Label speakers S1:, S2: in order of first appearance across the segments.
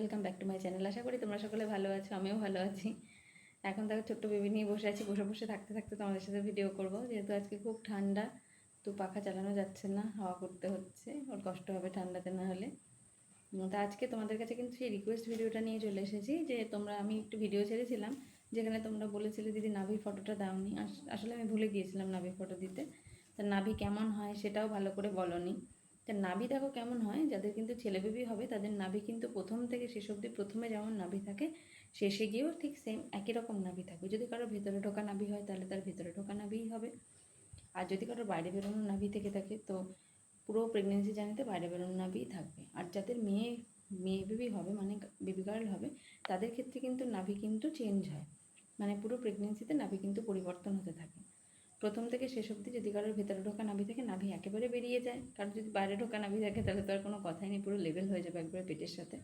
S1: Welcome back to my channel আশা করি তোমরা সকলে ভালো আছো, আমিও ভালো আছি। এখন দেখো ছোট্ট বেবি নিয়ে বসে আছি, বসে বসে থাকতে থাকতে তোমাদের সাথে ভিডিও করব। যেহেতু আজকে খুব ঠান্ডা, তো পাখা চালানো যাচ্ছে না, হাওয়া করতে হচ্ছে। ওর কষ্ট হবে ঠান্ডাতে না হলে। তো আজকে তোমাদের কাছে কিন্তু সেই রিকোয়েস্ট ভিডিওটা নিয়ে চলে এসেছি, যে তোমরা, আমি একটু ভিডিও ছেড়েছিলাম, যেখানে তোমরা বলেছিলে, দিদি, নাভির ফটোটা দাওনি। আস- আসলে আমি ভুলে গিয়েছিলাম নাভির ফটো দিতে। তা নাভি কেমন হয় সেটাও ভালো করে বলনি। তা নাভি দেখো কেমন হয়? যাদের কিন্তু ছেলে বেবি হবে, তাদের নাভি কিন্তু প্রথম থেকে শেষ অবধি প্রথমে যেমন নাভি থাকে, শেষে গিয়েও ঠিক সেম একই রকম নাভি থাকবে। যদি কারও ভেতরে ঢোকা নাভি হয়, তাহলে তার ভেতরে ঢোকা নাভিই হবে। আর যদি কারোর বাইরে বেরোনো নাভি থেকে থাকে, তো পুরো প্রেগনেন্সি জার্নিতে বাইরে বেরোনো নাভিই থাকবে। আর যাদের মেয়ে মেয়ে বেবি হবে মানে বেবি গার্ল হবে, তাদের ক্ষেত্রে কিন্তু নাভি কিন্তু চেঞ্জ হয়। মানে পুরো প্রেগনেন্সিতে নাভি কিন্তু পরিবর্তন হতে থাকে। প্রথম থেকে শেষ অবধি যদি কারোর ভেতরে ঢোকা নাভি থাকে, নাভি একেবারে বেরিয়ে যায়। কারোর যদি বাইরে ঢোকা নাভি থাকে, তাহলে তো আর কোনো কথাই নেই, পুরো লেভেল হয়ে যাবে একবারে পেটের সাথে।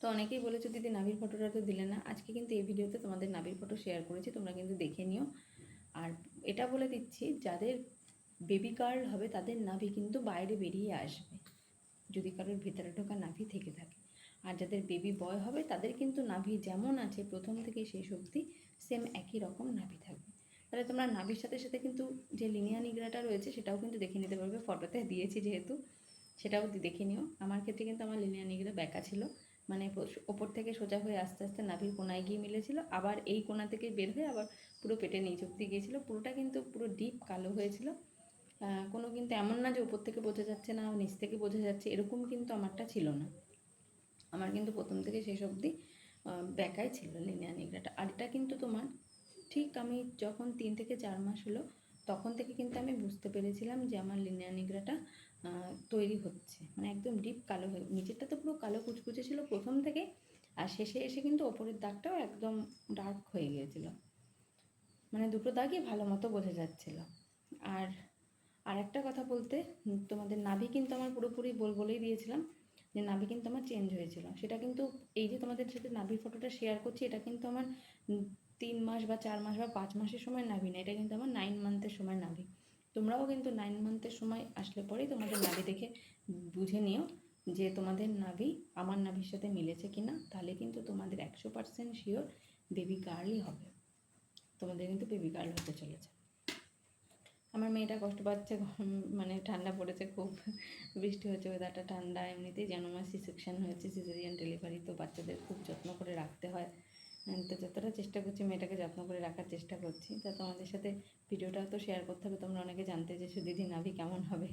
S1: তো অনেকেই বলেছ, দিদি, নাভির ফটোটা তো দিলে না। আজকে কিন্তু এই ভিডিওতে তোমাদের নাভির ফটো শেয়ার করেছি, তোমরা কিন্তু দেখে নিও। আর এটা বলে দিচ্ছি, যাদের বেবি গার্ল হবে, তাদের নাভি কিন্তু বাইরে বেরিয়ে আসবে, যদি কারোর ভেতরে ঢোকা নাভি থেকে থাকে। আর যাদের বেবি বয় হবে, তাদের কিন্তু নাভি যেমন আছে, প্রথম থেকে শেষ অবধি সেম একই রকম নাভি থাকবে। তাহলে তোমরা নাভির সাথে সাথে কিন্তু যে লিনিয়া নিগ্রাটা রয়েছে, সেটাও কিন্তু দেখে নিতে পারবে। ফটোতে দিয়েছি যেহেতু, সেটাও দেখে নিও। আমার ক্ষেত্রে কিন্তু আমার লিনিয়া নিগ্রা ব্যাকা ছিল। মানে ওপর থেকে সোজা হয়ে আস্তে আস্তে নাভির কোনায় গিয়ে মিলেছিল। আবার এই কোনা থেকে বের হয়ে আবার পুরো পেটে নিচ অব্দি গিয়েছিল। পুরোটা কিন্তু পুরো ডিপ কালো হয়েছিল। কোনো কিন্তু এমন না যে ওপর থেকে বোঝা যাচ্ছে না, নিচ থেকে বোঝা যাচ্ছে, এরকম কিন্তু আমারটা ছিল না। আমার কিন্তু প্রথম থেকে শেষ অবধি ব্যাকাই ছিল লিনিয়া নিগ্রাটা। আর এটা ঠিক আমি যখন তিন থেকে চার মাস হলো, তখন থেকে কিন্তু আমি বুঝতে পেরেছিলাম যে আমার লিনিয়া নিগ্রাটা তৈরি হচ্ছে। মানে একদম ডিপ কালো হয়ে, নিচেরটা তো পুরো কালো কুচকুচে ছিল প্রথম থেকে, আর শেষে এসে কিন্তু ওপরের দাগটাও একদম ডার্ক হয়ে গিয়েছিল। মানে দুটো দাগই ভালো মতো বোঝা যাচ্ছিল। আর আর একটা কথা বলতে, তোমাদের নাভি কিন্তু আমার পুরোপুরি বল বলেই দিয়েছিলাম যে নাভি কিন্তু আমার চেঞ্জ হয়েছিল। সেটা কিন্তু এই যে তোমাদের সাথে নাভির ফটোটা শেয়ার করছি, এটা কিন্তু আমার তিন মাস বা চার মাস বা পাঁচ মাসের সময় নাভি না, এটা কিন্তু আমার নাইন মান্থের সময় নাভি। তোমরাও কিন্তু নাইন মান্থের সময় আসলে পরেই তোমাদের নাভি দেখে বুঝে নিও যে তোমাদের নাভি আমার নাভির সাথে মিলেছে কিনা, তাহলে কিন্তু তোমাদের একশো পার্সেন্ট শিওর বেবি গার্লই হবে। তোমাদের কিন্তু বেবি গার্ল হতে চলেছে। আমার মেয়েটা কষ্ট পাচ্ছে মানে ঠান্ডা পড়েছে, খুব বৃষ্টি হচ্ছে ওয়েদারটা ঠান্ডা, এমনিতেই যেন আমার সি সেকশন হয়েছে সিজারিয়ান ডেলিভারি তো বাচ্চাদের খুব যত্ন করে রাখতে হয়। তো যতটা চেষ্টা করছি, মেয়েটাকে যত্ন করে রাখার চেষ্টা করছি। তা তোমাদের সাথে ভিডিওটাও তো শেয়ার করতে হবে, তোমরা অনেকে জানতে যে দিদি নাভি কেমন হবে?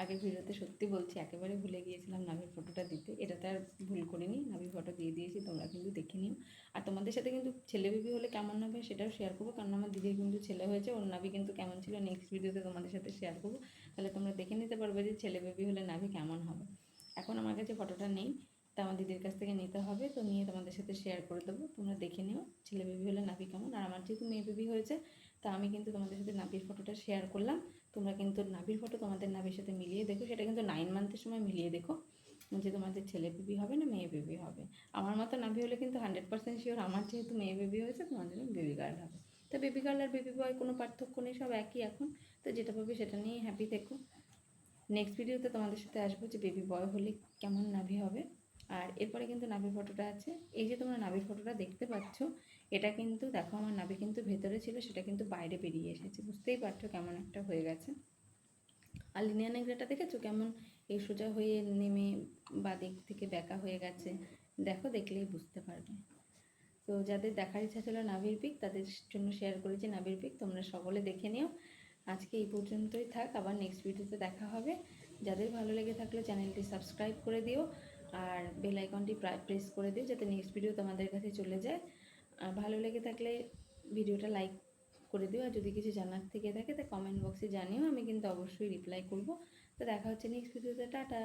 S1: আগের ভিডিওতে সত্যি বলছি, একেবারে ভুলে গিয়েছিলাম নাভির ফটোটা দিতে। এটাতে আর ভুল করিনি নাভির ফটো দিয়ে দিয়েছি, তোমরা কিন্তু দেখে নিও। আর তোমাদের সাথে কিন্তু ছেলে বেবি হলে কেমন হবে সেটাও শেয়ার করব, কারণ আমার দিদির কিন্তু ছেলে হয়েছে, ওর নাভি কিন্তু কেমন ছিল নেক্সট ভিডিওতে তোমাদের সাথে শেয়ার করব। তাহলে তোমরা দেখে নিতে পারবে যে, ছেলে বেবি হলে নাভি কেমন হবে। এখন আমার কাছে ফটোটা নেই। তা আমার দিদির কাছ থেকে নিতে হবে, তো নিয়ে তোমাদের সাথে শেয়ার করে দেবো। তোমরা দেখে নিও, ছেলে বেবি হলে নাভি কেমন? আর আমার যেহেতু মেয়ে বেবি হয়েছে, তা আমি কিন্তু তোমাদের সাথে নাভির ফটোটা শেয়ার করলাম। তোমরা কিন্তু নাভির ফটো তোমাদের নাভির সাথে মিলিয়ে দেখো, সেটা কিন্তু নাইন মান্থের সময় মিলিয়ে দেখো। যে তোমাদের ছেলে বেবি হবে না মেয়ে বেবি হবে। আমার মতো নাভি হলে কিন্তু হান্ড্রেড পার্সেন্ট শিওর আমার যেহেতু মেয়ে বেবি হয়েছে তোমাদের বেবি গার্ল হবে। তো বেবি গার্ল আর বেবি বয় কোনো পার্থক্য নেই, সব একই এখন। তো যেটা পাবে সেটা নিয়েই হ্যাপি থেকো। নেক্সট ভিডিওতে তোমাদের সাথে আসব যে বেবি বয় হলে কেমন নাভি হবে। আর এরপরে কিন্তু নাভির ফটোটা আছে। এই যে তোমরা নাভির ফটোটা দেখতে পাচ্ছ, এটা কিন্তু, দেখো আমার নাভি কিন্তু ভেতরে ছিল, সেটা কিন্তু বাইরে বেরিয়ে এসেছে। বুঝতেই পারছ কেমন একটা হয়ে গেছে। আর লিনিয়া নেগরাটা দেখেছ কেমন? এই সোজা হয়ে নেমে বা দিক থেকে বেঁকা হয়ে গেছে। দেখো, দেখলেই বুঝতে পারবে। তো যাদের দেখার ইচ্ছা ছিল নাভির পিক, তাদের জন্য শেয়ার করেছি নাভির পিক। তোমরা সকলে দেখে নিও। আজকে এই পর্যন্তই থাক। আবার নেক্সট ভিডিওতে দেখা হবে। যাদের ভালো লেগে থাকলে চ্যানেলটি সাবস্ক্রাইব করে দিও। আর বেল আইকনটি প্রেস করে দিও যাতে নেক্সট ভিডিও তোমাদের কাছে চলে যায়। আর ভালো লেগে থাকলে ভিডিওটা লাইক করে দিও। আর যদি কিছু জানার থেকে থাকে তা কমেন্ট বক্সে জানিও, আমি কিন্তু অবশ্যই রিপ্লাই করব। তো দেখা হচ্ছে নেক্সট ভিডিওতে টাটা!